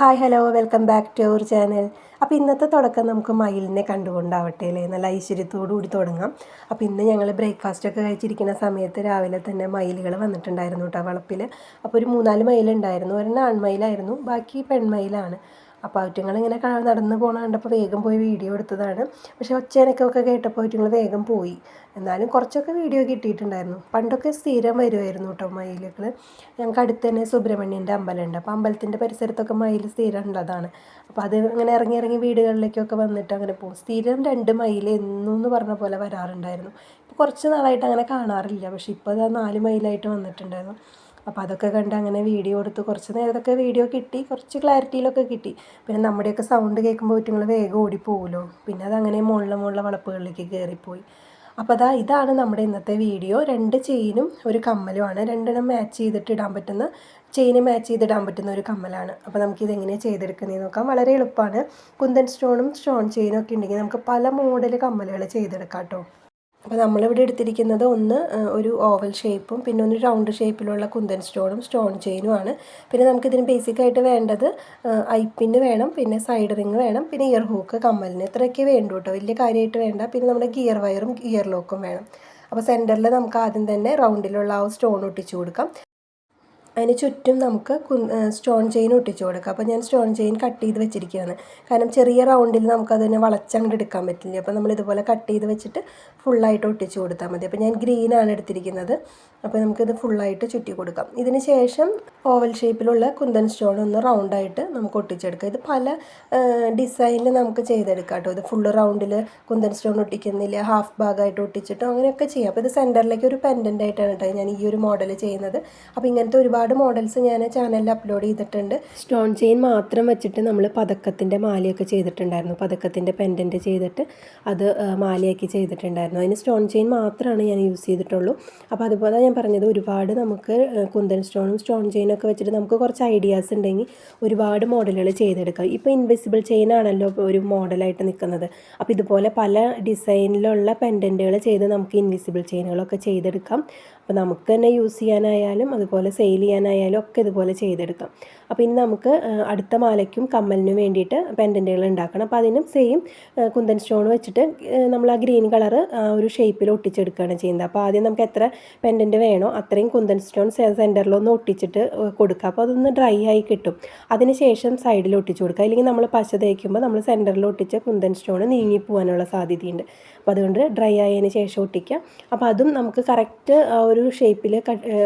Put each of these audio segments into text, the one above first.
Hi hello welcome back to our channel. അപ്പോൾ ഇന്നത്തെ തുടക്കം നമുക്ക് മയിലിനെ കണ്ടുകൊണ്ടാവട്ടെ അല്ലേ? നല്ല ഐശ്വര്യത്തോടു കൂടി തുടങ്ങാം. അപ്പോൾ ഇന്ന് ഞങ്ങൾ ബ്രേക്ക്ഫാസ്റ്റൊക്കെ കഴിച്ചിരിക്കുന്ന സമയത്ത് രാവിലെ തന്നെ മയിലുകൾ വന്നിട്ടുണ്ടായിരുന്നു കേട്ടോ വളപ്പിൽ അപ്പോൾ ഒരു മൂന്നാൽ മയിലുണ്ടായിരുന്നു. ഒരെണ്ണം ആൺമയിലായിരുന്നു ബാക്കി പെൺമയിലാണ്. അപ്പോൾ അവറ്റങ്ങളിങ്ങനെ നടന്ന് പോണ കണ്ടപ്പോൾ വേഗം പോയി വീഡിയോ എടുത്തതാണ്. പക്ഷേ ഒച്ചേനൊക്കെ കേട്ടപ്പോൾ അവറ്റങ്ങൾ വേഗം പോയി. എന്നാലും കുറച്ചൊക്കെ വീഡിയോ കിട്ടിയിട്ടുണ്ടായിരുന്നു. പണ്ടൊക്കെ സ്ഥിരം വരുമായിരുന്നു കേട്ടോ മയിലുകൾ ഞങ്ങൾക്ക് അടുത്ത് തന്നെ സുബ്രഹ്മണ്യന്റെ അമ്പലമുണ്ട്. അപ്പോൾ അമ്പലത്തിന്റെ പരിസരത്തൊക്കെ മയിൽ സ്ഥിരം ഉള്ളതാണ്. അപ്പോൾ അത് അങ്ങനെ ഇറങ്ങി ഇറങ്ങി വീടുകളിലേക്കൊക്കെ വന്നിട്ട് അങ്ങനെ പോകും സ്ഥിരം രണ്ട് മയിൽ എന്നും എന്ന് പറഞ്ഞ പോലെ വരാറുണ്ടായിരുന്നു. ഇപ്പോൾ കുറച്ച് നാളായിട്ട് അങ്ങനെ കാണാറില്ല. പക്ഷേ ഇപ്പോൾ അത് നാല് മയിലായിട്ട് വന്നിട്ടുണ്ടായിരുന്നു. അപ്പോൾ അതൊക്കെ കണ്ട് അങ്ങനെ വീഡിയോ എടുത്ത് കുറച്ച് നേരത്തൊക്കെ വീഡിയോ കിട്ടി കുറച്ച് ക്ലാരിറ്റിയിലൊക്കെ കിട്ടി. പിന്നെ നമ്മുടെയൊക്കെ സൗണ്ട് കേൾക്കുമ്പോൾ നിങ്ങൾ വേഗം ഓടിപ്പോകുമല്ലോ പിന്നെ അതങ്ങനെ മുള്ള മുള്ള വളപ്പുകളിലേക്ക് കയറിപ്പോയി. അപ്പോൾ അതാ ഇതാണ് നമ്മുടെ ഇന്നത്തെ വീഡിയോ. രണ്ട് ചെയിനും ഒരു കമ്മലുമാണ്. രണ്ടെണ്ണം മാച്ച് ചെയ്തിട്ട് ഇടാൻ പറ്റുന്ന ചെയിന് മാച്ച് ചെയ്തിടാൻ പറ്റുന്ന ഒരു കമ്മലാണ്. അപ്പോൾ നമുക്കിത് എങ്ങനെയാണ് ചെയ്തെടുക്കുന്നത് നോക്കാം. വളരെ എളുപ്പമാണ്. കുന്തൻ സ്റ്റോണും സ്റ്റോൺ ചെയിനും ഒക്കെ ഉണ്ടെങ്കിൽ നമുക്ക് പല മോഡൽ കമ്മലുകൾ ചെയ്തെടുക്കാം കേട്ടോ. അപ്പോൾ നമ്മളിവിടെ എടുത്തിരിക്കുന്നത് ഒന്ന് ഒരു ഓവൽ ഷേപ്പും പിന്നെ ഒന്ന് റൗണ്ട് ഷേപ്പിലുള്ള കുന്തൻ സ്റ്റോണും സ്റ്റോൺ ചെയിനും ആണ്. പിന്നെ നമുക്കിതിന് ബേസിക്കായിട്ട് വേണ്ടത് ഐപ്പിന് വേണം പിന്നെ സൈഡ് റിങ് വേണം പിന്നെ ഇയർ ഹൂക്ക് കമ്മലിന് ഇത്രയൊക്കെ വേണ്ടു കേട്ടോ. വലിയ കാര്യമായിട്ട് വേണ്ട. പിന്നെ നമ്മുടെ ഗിയർ വയറും ഗിയർ ലോക്കും വേണം. അപ്പോൾ സെന്ററിൽ നമുക്ക് ആദ്യം തന്നെ റൗണ്ടിലുള്ള ആ സ്റ്റോൺ ഒട്ടിച്ചു കൊടുക്കാം. അതിന് ചുറ്റും നമുക്ക് സ്റ്റോൺ ചെയിൻ ഒട്ടിച്ചു കൊടുക്കാം. അപ്പോൾ ഞാൻ സ്റ്റോൺ ചെയിൻ കട്ട് ചെയ്ത് വെച്ചിരിക്കുകയാണ്. കാരണം ചെറിയ റൗണ്ടിൽ നമുക്കതിനെ വളച്ചങ്ങോട്ട് എടുക്കാൻ പറ്റില്ല. അപ്പോൾ നമ്മൾ ഇതുപോലെ കട്ട് ചെയ്ത് വെച്ചിട്ട് ഫുള്ളായിട്ട് ഒട്ടിച്ചു കൊടുത്താൽ മതി. അപ്പോൾ ഞാൻ ഗ്രീനാണ് എടുത്തിരിക്കുന്നത്. അപ്പോൾ നമുക്കിത് ഫുള്ളായിട്ട് ചുറ്റി കൊടുക്കാം. ഇതിന് ശേഷം ഓവൽ ഷേപ്പിലുള്ള കുന്തൻ സ്റ്റോൺ ഒന്ന് റൗണ്ടായിട്ട് നമുക്ക് ഒട്ടിച്ചെടുക്കാം. ഇത് പല ഡിസൈനിൽ നമുക്ക് ചെയ്തെടുക്കാം കേട്ടോ. ഇത് ഫുള്ള് റൗണ്ടിൽ കുന്തൻ സ്റ്റോൺ ഒട്ടിക്കുന്നില്ല. ഹാഫ് ഭാഗമായിട്ട് ഒട്ടിച്ചിട്ടോ അങ്ങനെയൊക്കെ ചെയ്യാം. അപ്പോൾ ഇത് സെന്ററിലേക്ക് ഒരു പെൻഡന്റ് ആയിട്ടാണ് കേട്ടോ ഞാൻ ഈ ഒരു മോഡൽ ചെയ്യുന്നത്. അപ്പോൾ ഇങ്ങനത്തെ ഒരുപാട് മോഡൽസ് ഞാൻ ചാനലിൽ അപ്ലോഡ് ചെയ്തിട്ടുണ്ട്. സ്റ്റോൺ ചെയിൻ മാത്രം വെച്ചിട്ട് നമ്മൾ പതക്കത്തിന്റെ മാലയൊക്കെ ചെയ്തിട്ടുണ്ടായിരുന്നു. പതക്കത്തിന്റെ പെൻഡന്റ് ചെയ്തിട്ട് അത് മാലയാക്കി ചെയ്തിട്ടുണ്ടായിരുന്നു. അതിന് സ്റ്റോൺ ചെയിൻ മാത്രമാണ് ഞാൻ യൂസ് ചെയ്തിട്ടുള്ളൂ. അപ്പോൾ അതുപോലെ ഞാൻ പറഞ്ഞത് ഒരുപാട് നമുക്ക് കുന്തൻ സ്റ്റോണും സ്റ്റോൺ ചെയിനും ഒക്കെ വെച്ചിട്ട് നമുക്ക് കുറച്ച് ഐഡിയാസ് ഉണ്ടെങ്കിൽ ഒരുപാട് മോഡലുകൾ ചെയ്തെടുക്കാം. ഇപ്പോൾ ഇൻവിസിബിൾ ചെയിൻ ആണല്ലോ ഒരു മോഡലായിട്ട് നിൽക്കുന്നത് അപ്പോൾ ഇതുപോലെ പല ഡിസൈനിലുള്ള പെൻഡന്റുകൾ ചെയ്ത് നമുക്ക് ഇൻവിസിബിൾ ചെയിനുകളൊക്കെ ചെയ്തെടുക്കാം. അപ്പോൾ നമുക്ക് തന്നെ യൂസ് ചെയ്യാനായാലും അതുപോലെ സെയിൽ ചെയ്യാനായാലും ഒക്കെ ഇതുപോലെ ചെയ്തെടുക്കാം. അപ്പോൾ ഇനി നമുക്ക് അടുത്ത മാലയ്ക്കും കമ്മലിനും വേണ്ടിയിട്ട് പെൻഡന്റുകൾ ഉണ്ടാക്കണം. അപ്പോൾ അതിനും സെയിം കുന്തൻ സ്റ്റോൺ വെച്ചിട്ട് നമ്മൾ ആ ഗ്രീൻ കളർ ആ ഒരു ഷേപ്പിൽ ഒട്ടിച്ചെടുക്കുകയാണ് ചെയ്യുന്നത്. അപ്പോൾ ആദ്യം നമുക്ക് എത്ര പെൻഡന്റ് വേണോ അത്രയും കുന്തൻ സ്റ്റോൺ സെന്ററിലൊന്ന് ഒട്ടിച്ചിട്ട് കൊടുക്കുക. അപ്പോൾ അതൊന്ന് ഡ്രൈ ആയി കിട്ടും. അതിനുശേഷം സൈഡിൽ ഒട്ടിച്ച് കൊടുക്കുക. അല്ലെങ്കിൽ നമ്മൾ പശ തേക്കുമ്പോൾ നമ്മൾ സെന്ററിൽ ഒട്ടിച്ച കുന്തൻ സ്റ്റോൺ നീങ്ങി പോകാനുള്ള സാധ്യതയുണ്ട്. അപ്പോൾ അതുകൊണ്ട് ഡ്രൈ ആയതിന് ശേഷം ഒട്ടിക്കുക. അപ്പോൾ അതും നമുക്ക് കറക്റ്റ് ആ ഒരു ഷേപ്പിൽ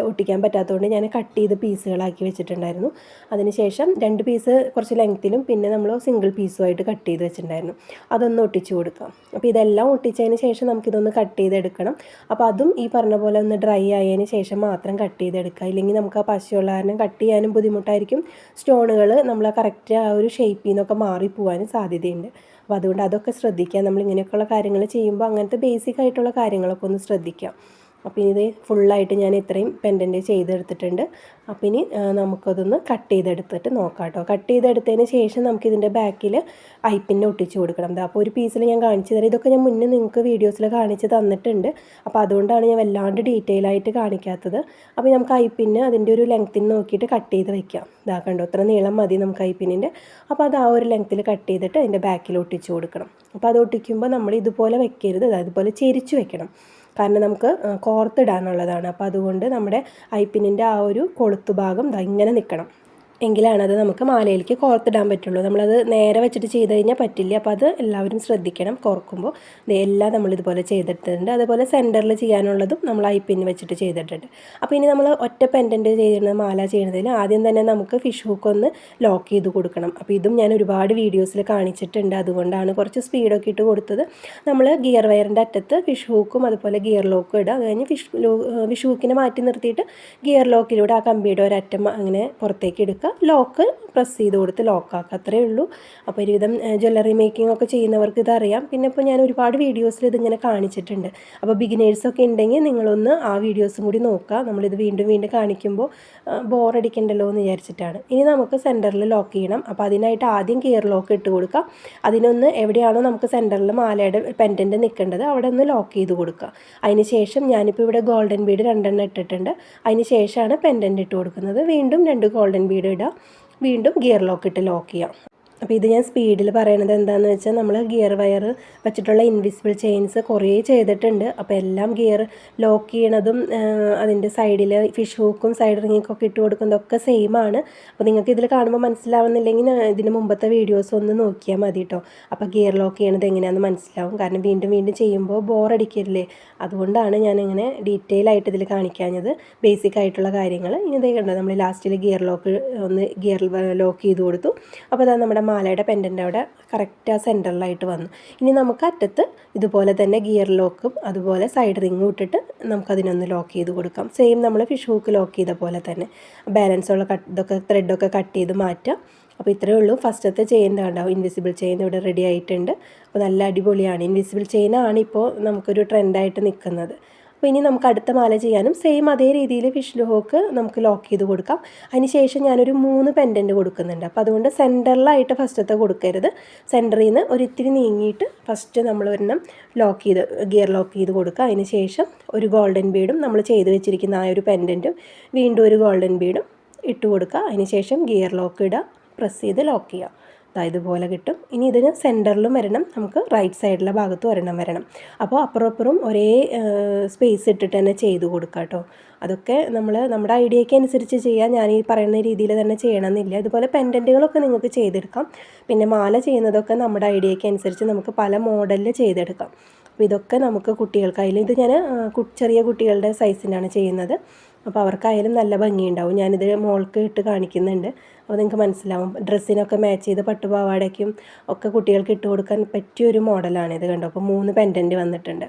ഒട്ടിക്കാൻ പറ്റാത്തതുകൊണ്ട് ഞാൻ കട്ട് ചെയ്ത് പീസുകളാക്കി വെച്ചിട്ടുണ്ടായിരുന്നു. അതിനുശേഷം രണ്ട് പീസ് കുറച്ച് ലെങ്ത്തിലും പിന്നെ നമ്മൾ സിംഗിൾ പീസുമായിട്ട് കട്ട് ചെയ്ത് വെച്ചിട്ടുണ്ടായിരുന്നു. അതൊന്ന് ഒട്ടിച്ചു കൊടുക്കാം. അപ്പോൾ ഇതെല്ലാം ഒട്ടിച്ചതിന് ശേഷം നമുക്കിതൊന്ന് കട്ട് ചെയ്തെടുക്കണം. അപ്പോൾ അതും ഈ പറഞ്ഞ പോലെ ഒന്ന് ഡ്രൈ ആയതിന് ശേഷം മാത്രം കട്ട് ചെയ്തെടുക്കുക. ഇല്ലെങ്കിൽ നമുക്ക് ആ പശയുള്ള കാരണം കട്ട് ചെയ്യാനും ബുദ്ധിമുട്ടായിരിക്കും. സ്റ്റോണുകൾ നമ്മൾ കറക്റ്റ് ആ ഒരു ഷേപ്പിൽ നിന്നൊക്കെ മാറിപ്പോവാനും സാധ്യതയുണ്ട്. അപ്പോൾ അതുകൊണ്ട് അതൊക്കെ ശ്രദ്ധിക്കുക. നമ്മൾ ഇങ്ങനെയൊക്കെയുള്ള കാര്യങ്ങൾ ചെയ്യുമ്പോൾ അങ്ങനത്തെ ബേസിക് ആയിട്ടുള്ള കാര്യങ്ങളൊക്കെ ഒന്ന് ശ്രദ്ധിക്കാം അപ്പോൾ ഇത് ഫുള്ളായിട്ട് ഞാൻ ഇത്രയും പെൻഡന്റ് ചെയ്തെടുത്തിട്ടുണ്ട്. അപ്പോൾ ഇനി നമുക്കതൊന്ന് കട്ട് ചെയ്തെടുത്തിട്ട് നോക്കാം കേട്ടോ കട്ട് ചെയ്തെടുത്തതിന് ശേഷം നമുക്ക് ഇതിന്റെ ബാക്കിൽ ഐപ്പിന്റെ ഒട്ടിച്ച് കൊടുക്കണം. അപ്പോൾ ഒരു പീസിൽ ഞാൻ കാണിച്ചു തരാം. ഇതൊക്കെ ഞാൻ മുന്നേ നിങ്ങൾക്ക് വീഡിയോസിൽ കാണിച്ച് തന്നിട്ടുണ്ട്. അപ്പോൾ അതുകൊണ്ടാണ് ഞാൻ വല്ലാണ്ട് ഡീറ്റെയിൽ ആയിട്ട് കാണിക്കാത്തത്. അപ്പോൾ നമുക്ക് ഐപ്പിന് അതിന്റെ ഒരു ലെങ്ത്തിന് നോക്കിയിട്ട് കട്ട് ചെയ്ത് വയ്ക്കാം ഇതാ കണ്ടോ? ഇത്ര നീളം മതി നമുക്ക് ഐപ്പിനിന്റെ അപ്പോൾ അത് ആ ഒരു ലെങ്ത്തിൽ കട്ട് ചെയ്തിട്ട് അതിന്റെ ബാക്കിൽ ഒട്ടിച്ച് കൊടുക്കണം. അപ്പോൾ അത് ഒട്ടിക്കുമ്പോൾ നമ്മൾ ഇതുപോലെ വെക്കരുത്. ദാ ഇതുപോലെ ചെരിച്ച് വെക്കണം. കാരണം നമുക്ക് കോർത്തിടാനുള്ളതാണ്. അപ്പോൾ അതുകൊണ്ട് നമ്മുടെ ഐപ്പിനിന്റെ ആ ഒരു കൊളുത്തു ഭാഗം ദാ ഇങ്ങനെ നിൽക്കണം. എങ്കിലാണ് അത് നമുക്ക് മാലയിലേക്ക് കോർത്തിടാൻ പറ്റുള്ളൂ. നമ്മളത് നേരെ വെച്ചിട്ട് ചെയ്ത് കഴിഞ്ഞാൽ പറ്റില്ല. അപ്പോൾ അത് എല്ലാവരും ശ്രദ്ധിക്കണം. കോർക്കുമ്പോൾ നമ്മൾ ഇതുപോലെ ചെയ്തിട്ടുണ്ട്. അതുപോലെ സെന്ററിൽ ചെയ്യാനുള്ളതും നമ്മൾ ഐ പിൻ വെച്ചിട്ട് ചെയ്തിട്ടുണ്ട്. അപ്പോൾ ഇനി നമ്മൾ ഒറ്റ പെൻഡന്റ് ചെയ്യുന്ന മാല ചെയ്യുന്നതിൽ ആദ്യം തന്നെ നമുക്ക് ഫിഷ് ഹുക്ക് ഒന്ന് ലോക്ക് ചെയ്ത് കൊടുക്കണം. അപ്പോൾ ഇതും ഞാൻ ഒരുപാട് വീഡിയോസിൽ കാണിച്ചിട്ടുണ്ട്. അതുകൊണ്ടാണ് കുറച്ച് സ്പീഡൊക്കെ ഇട്ട് കൊടുത്തത്. നമ്മൾ ഗിയർ വയറിന്റെ അറ്റത്ത് ഫിഷ് ഹൂക്കും അതുപോലെ ഗിയർ ലോക്കും ഇടുക. അത് കഴിഞ്ഞ് ഫിഷ് ഫിഷ് ഹൂക്കിനെ മാറ്റി നിർത്തിയിട്ട് ഗിയർ ലോക്കിലൂടെ ആ കമ്പിയുടെ ഒരറ്റം അങ്ങനെ പുറത്തേക്ക് എടുക്കുക. ലോക്ക് പ്രസ് ചെയ്ത് കൊടുത്ത് ലോക്കാക്കുക അത്രയേ ഉള്ളൂ. അപ്പോൾ ഒരുവിധം ജ്വല്ലറി മേക്കിംഗ് ഒക്കെ ചെയ്യുന്നവർക്ക് ഇതറിയാം. പിന്നെ ഇപ്പോൾ ഞാൻ ഒരുപാട് വീഡിയോസിൽ ഇതിങ്ങനെ കാണിച്ചിട്ടുണ്ട്. അപ്പോൾ ബിഗിനേഴ്സൊക്കെ ഉണ്ടെങ്കിൽ നിങ്ങളൊന്ന് ആ വീഡിയോസും കൂടി നോക്കുക. നമ്മളിത് വീണ്ടും വീണ്ടും കാണിക്കുമ്പോൾ ബോറടിക്കണ്ടല്ലോ എന്ന് വിചാരിച്ചിട്ടാണ്. ഇനി നമുക്ക് സെന്ററിൽ ലോക്ക് ചെയ്യണം. അപ്പോൾ അതിനായിട്ട് ആദ്യം ഗിയർ ലോക്ക് ഇട്ട് കൊടുക്കുക. അതിനൊന്ന് എവിടെയാണോ നമുക്ക് സെന്ററിൽ മാലയുടെ പെൻഡന്റ് നിൽക്കേണ്ടത് അവിടെ ഒന്ന് ലോക്ക് ചെയ്ത് കൊടുക്കുക. അതിന് ശേഷം ഞാനിപ്പോൾ ഇവിടെ ഗോൾഡൻ ബീഡ് രണ്ടെണ്ണം ഇട്ടിട്ടുണ്ട്. അതിന് ശേഷമാണ് പെൻഡന്റ് ഇട്ട് കൊടുക്കുന്നത്. വീണ്ടും രണ്ട് ഗോൾഡൻ ബീഡ് ഇടുക വീണ്ടും ഗിയർ ലോക്ക് ഇട്ട് ലോക്ക് ചെയ്യാം. അപ്പോൾ ഇത് ഞാൻ സ്പീഡിൽ പറയണത് എന്താണെന്ന് വെച്ചാൽ നമ്മൾ ഗിയർ വയർ വെച്ചിട്ടുള്ള ഇൻവിസിബിൾ ചെയിൻസ് കുറേ ചെയ്തിട്ടുണ്ട്. അപ്പോൾ എല്ലാം ഗിയർ ലോക്ക് ചെയ്യണതും അതിന്റെ സൈഡിൽ ഫിഷ് ഹൂക്കും സൈഡ് റിങ്ങിക്കൊക്കെ ഇട്ട് കൊടുക്കുന്നതൊക്കെ സെയിം ആണ്. അപ്പോൾ നിങ്ങൾക്ക് ഇതിൽ കാണുമ്പോൾ മനസ്സിലാവുന്നില്ലെങ്കിൽ ഇതിന് മുമ്പത്തെ വീഡിയോസ് ഒന്ന് നോക്കിയാൽ മതി കേട്ടോ അപ്പോൾ ഗിയർ ലോക്ക് ചെയ്യണത് എങ്ങനെയാണെന്ന് മനസ്സിലാവും. കാരണം വീണ്ടും വീണ്ടും ചെയ്യുമ്പോൾ ബോറടിക്കില്ലേ അതുകൊണ്ടാണ് ഞാനിങ്ങനെ ഡീറ്റെയിൽ ആയിട്ട് ഇതിൽ കാണിക്കാഞ്ഞത്. ബേസിക് ആയിട്ടുള്ള കാര്യങ്ങൾ ഇനി ഇതേ കണ്ടോ? നമ്മൾ ലാസ്റ്റിൽ ഗിയർ ലോക്ക് ഒന്ന് ഗിയർ ലോക്ക് ചെയ്ത് കൊടുത്തു. അപ്പോൾ അതാ നമ്മുടെ മാലയുടെ പെൻഡന്റ് അവിടെ കറക്റ്റ് ആ സെന്ററിലായിട്ട് വന്നു. ഇനി നമുക്ക് അറ്റത്ത് ഇതുപോലെ തന്നെ ഗിയർ ലോക്കും അതുപോലെ സൈഡ് റിങ്ങും ഇട്ടിട്ട് നമുക്കതിനൊന്ന് ലോക്ക് ചെയ്ത് കൊടുക്കാം. സെയിം നമ്മൾ ഫിഷ് ഹൂക്ക് ലോക്ക് ചെയ്ത പോലെ തന്നെ. ബാലൻസ് ഉള്ള കട്ട് ഇതൊക്കെ ത്രെഡൊക്കെ കട്ട് ചെയ്ത് മാറ്റാം. അപ്പോൾ ഇത്രയേ ഉള്ളൂ. ഫസ്റ്റത്തെ ചെയിൻ ഉണ്ടാവും ഇൻവിസിബിൾ ചെയിൻ ഇവിടെ റെഡി ആയിട്ടുണ്ട്. അപ്പോൾ നല്ല അടിപൊളിയാണ്. ഇൻവിസിബിൾ ചെയിനാണ് ഇപ്പോൾ നമുക്കൊരു ട്രെൻഡായിട്ട് നിൽക്കുന്നത്. അപ്പോൾ ഇനി നമുക്ക് അടുത്ത മാല ചെയ്യാനും സെയിം അതേ രീതിയിൽ ഫിഷ് ഹോക്ക് നമുക്ക് ലോക്ക് ചെയ്ത് കൊടുക്കാം. അതിന് ശേഷം ഞാനൊരു മൂന്ന് പെൻഡന്റ് കൊടുക്കുന്നുണ്ട്. അപ്പോൾ അതുകൊണ്ട് സെന്ററിലായിട്ട് ഫസ്റ്റത്തെ കൊടുക്കരുത്. സെന്ററിൽ നിന്ന് ഒരിത്തിരി നീങ്ങിയിട്ട് ഫസ്റ്റ് നമ്മൾ ഒരെണ്ണം ലോക്ക് ചെയ്ത് ഗിയർ ലോക്ക് ചെയ്ത് കൊടുക്കുക. അതിന് ശേഷം ഒരു ഗോൾഡൻ ബീഡും നമ്മൾ ചെയ്ത് വെച്ചിരിക്കുന്ന ആ ഒരു പെൻഡന്റും വീണ്ടും ഒരു ഗോൾഡൻ ബീഡും ഇട്ട് കൊടുക്കുക. അതിന് ശേഷം ഗിയർ ലോക്ക് ഇടുക പ്രസ് ചെയ്ത് ലോക്ക് ചെയ്യുക. ഇതുപോലെ കിട്ടും. ഇനി ഇതിന് സെന്ററിലും വരണം. നമുക്ക് റൈറ്റ് സൈഡിലെ ഭാഗത്തും ഒരെണ്ണം വരണം. അപ്പോൾ അപ്പുറം അപ്പുറം ഒരേ സ്പേസ് ഇട്ടിട്ട് തന്നെ ചെയ്ത് കൊടുക്കുക കേട്ടോ. അതൊക്കെ നമ്മൾ നമ്മുടെ ഐഡിയയ്ക്ക് അനുസരിച്ച് ചെയ്യാം. ഞാൻ ഈ പറയുന്ന രീതിയിൽ തന്നെ ചെയ്യണമെന്നില്ല. ഇതുപോലെ പെൻഡന്റുകളൊക്കെ നിങ്ങൾക്ക് ചെയ്തെടുക്കാം. പിന്നെ മാല ചെയ്യുന്നതൊക്കെ നമ്മുടെ ഐഡിയയ്ക്ക് അനുസരിച്ച് നമുക്ക് പല മോഡലിൽ ചെയ്തെടുക്കാം. അപ്പോൾ ഇതൊക്കെ നമുക്ക് കുട്ടികൾക്കായാലും ഇത് ഞാൻ ചെറിയ കുട്ടികളുടെ സൈസിനാണ് ചെയ്യുന്നത്. അപ്പോൾ അവർക്കായാലും നല്ല ഭംഗിയുണ്ടാവും. ഞാനിത് മോൾക്ക് ഇട്ട് കാണിക്കുന്നുണ്ട്. അപ്പോൾ നിങ്ങൾക്ക് മനസ്സിലാവും. ഡ്രസ്സിനൊക്കെ മാച്ച് ചെയ്ത് പട്ടുപാവാടയ്ക്കും ഒക്കെ കുട്ടികൾക്ക് ഇട്ട് കൊടുക്കാൻ പറ്റിയൊരു മോഡലാണ് ഇത് കണ്ടോ. അപ്പോൾ മൂന്ന് പെൻഡന്റ് വന്നിട്ടുണ്ട്.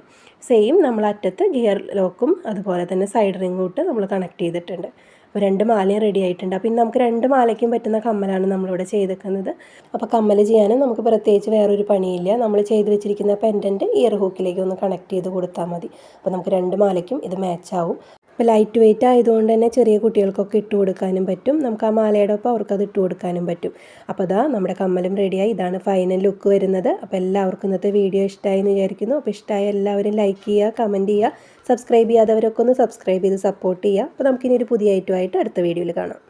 സെയിം നമ്മൾ അറ്റത്ത് ഗിയർ ലോക്കും അതുപോലെ തന്നെ സൈഡ് റിങ്ങും ഇട്ട് നമ്മൾ കണക്ട് ചെയ്തിട്ടുണ്ട്. അപ്പോൾ രണ്ട് മാലയും റെഡി ആയിട്ടുണ്ട്. അപ്പോൾ ഇനി നമുക്ക് രണ്ട് മാലയ്ക്കും പറ്റുന്ന കമ്മലാണ് നമ്മളിവിടെ ചെയ്തേക്കുന്നത് അപ്പോൾ കമ്മൽ ചെയ്യാനും നമുക്ക് പ്രത്യേകിച്ച് വേറൊരു പണിയില്ല. നമ്മൾ ചെയ്ത് വെച്ചിരിക്കുന്ന പെൻഡന്റ് ഇയർ ഹൂക്കിലേക്ക് ഒന്ന് കണക്ട് ചെയ്ത് കൊടുത്താൽ മതി. അപ്പോൾ നമുക്ക് രണ്ട് മാലയ്ക്കും ഇത് മാച്ച് ആവും അപ്പോൾ ലൈറ്റ് വെയിറ്റ് ആയതുകൊണ്ട് തന്നെ ചെറിയ കുട്ടികൾക്കൊക്കെ ഇട്ട് കൊടുക്കാനും പറ്റും. നമുക്ക് ആ മാലയുടെ ഒപ്പം അവർക്കത് ഇട്ട് കൊടുക്കാനും പറ്റും. അപ്പോൾ അതാ നമ്മുടെ കമ്മലും റെഡിയായി ഇതാണ് ഫൈനൽ ലുക്ക് വരുന്നത്. അപ്പോൾ എല്ലാവർക്കും ഇന്നത്തെ വീഡിയോ ഇഷ്ടമായി എന്ന് വിചാരിക്കുന്നു. അപ്പോൾ ഇഷ്ടമായ എല്ലാവരും ലൈക്ക് ചെയ്യുക കമന്റ് ചെയ്യുക സബ്സ്ക്രൈബ് ചെയ്യാത്തവരൊക്കെ ഒന്ന് സബ്സ്ക്രൈബ് ചെയ്ത് സപ്പോർട്ട് ചെയ്യുക. അപ്പോൾ നമുക്കിനി ഒരു പുതിയ ഐറ്റമായിട്ട് അടുത്ത വീഡിയോയിൽ കാണാം.